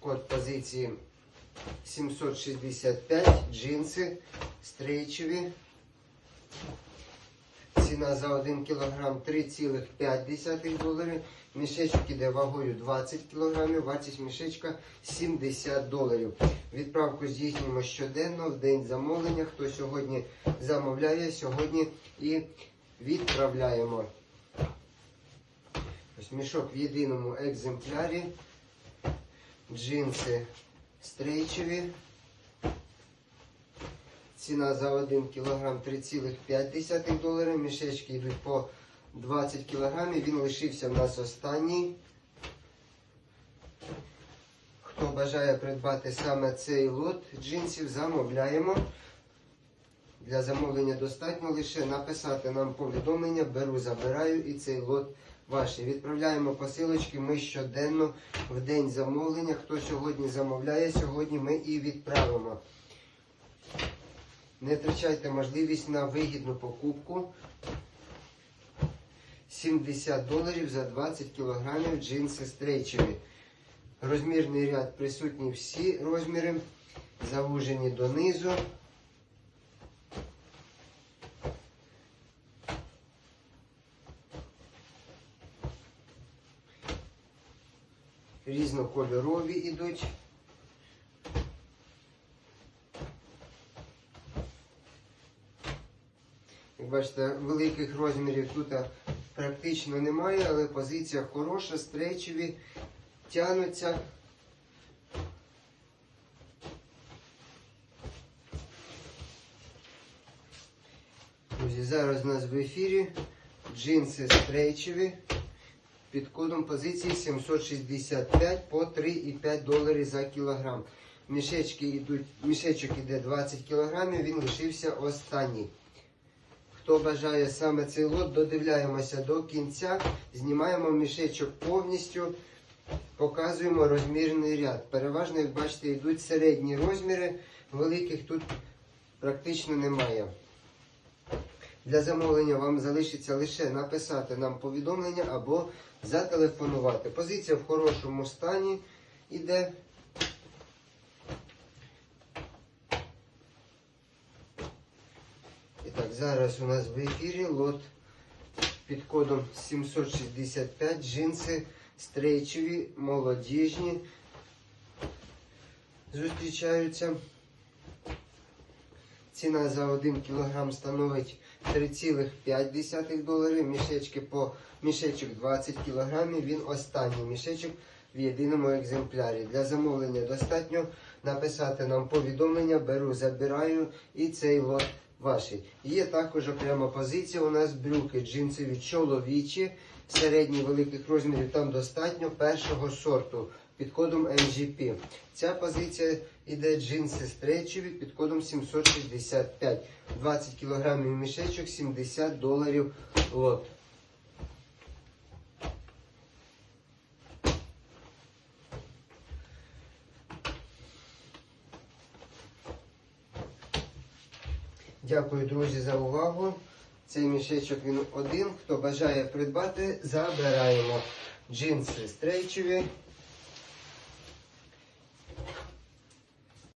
Код позиції 765, джинси, стрейчеві. Ціна за 1 кг 3,5 доларів. Мішечок іде вагою 20 кг, вартість мішечка 70 доларів. Відправку здійснюємо щоденно в день замовлення. Хто сьогодні замовляє, сьогодні і відправляємо. Ось мішок в єдиному екземплярі. Джинси стрейчеві. Ціна за 1 кг 3,5 доларів. Мішечки йдуть по 20 кг. Він лишився в нас останній. Хто бажає придбати саме цей лот джинсів, замовляємо. Для замовлення достатньо лише написати нам повідомлення, беру, забираю і цей лот ваш. Відправляємо посилочки ми щоденно в день замовлення. Хто сьогодні замовляє, сьогодні ми і відправимо. Не втрачайте можливість на вигідну покупку. 70 доларів за 20 кілограмів джинси стрейчеві. Розмірний ряд присутні всі розміри, завужені донизу. Різнокольорові ідуть. Як бачите, великих розмірів тут практично немає, але позиція хороша, стрейчеві, тянуться. Друзі, зараз у нас в ефірі джинси стрейчеві під кодом позиції 765 по 3,5 долари за кілограм. Мішечки йдуть, мішечок іде 20 кілограмів, він лишився останній. Хто бажає саме цей лот, додивляємося до кінця, знімаємо мішечок повністю, показуємо розмірний ряд. Переважно, як бачите, йдуть середні розміри, великих тут практично немає. Для замовлення вам залишиться лише написати нам повідомлення або зателефонувати. Позиція в хорошому стані іде. І так, зараз у нас в ефірі лот під кодом 765 джинси стрейчеві, молодіжні. Зустрічаються. Ціна за 1 кг становить 3,5 доларів. Мішечки по мішечок 20 кг. Він останній мішечок в єдиному екземплярі. Для замовлення достатньо написати нам повідомлення, беру, забираю і цей лот ваший. Є також окрема позиція. У нас брюки джинсові чоловічі, середні великих розмірів. Там достатньо першого сорту під кодом MGP. Ця позиція іде джинси стрейчеві під кодом 765. 20 кг мішечок, 70 доларів лот. Дякую, друзі, за увагу. Цей мішечок він один. Хто бажає придбати, забираємо джинси стрейчеві.